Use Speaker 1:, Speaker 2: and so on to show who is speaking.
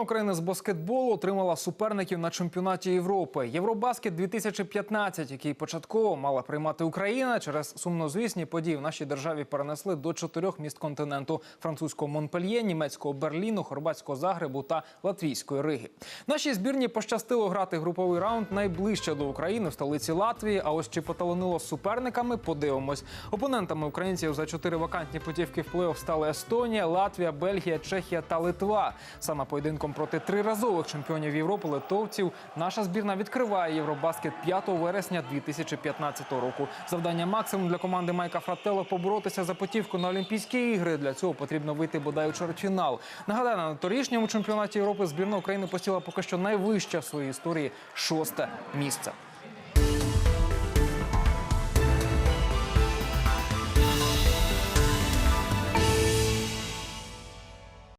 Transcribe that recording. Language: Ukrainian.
Speaker 1: України з баскетболу отримала суперників на чемпіонаті Європи. Євробаскет 2015, який початково мала приймати Україна, через сумнозвісні події в нашій державі перенесли до чотирьох міст континенту: французького Монпельє, німецького Берліну, хорватського Загребу та латвійської Риги. Нашій збірні пощастило грати груповий раунд найближче до України в столиці Латвії. А ось чи поталанило з суперниками, подивимось. Опонентами українців за чотири вакантні путівки в плей-офф стали Естонія, Латвія, Бельгія, Чехія та Литва. Саме поєдинком проти триразових чемпіонів Європи литовців наша збірна відкриває Євробаскет 5 вересня 2015 року. Завдання максимум для команди Майка Фрателло поборотися за потівку на Олімпійські ігри. Для цього потрібно вийти бодай у чвертьфінал. Нагадаю, на торішньому чемпіонаті Європи збірна України посіла поки що найвище в своїй історії шосте місце.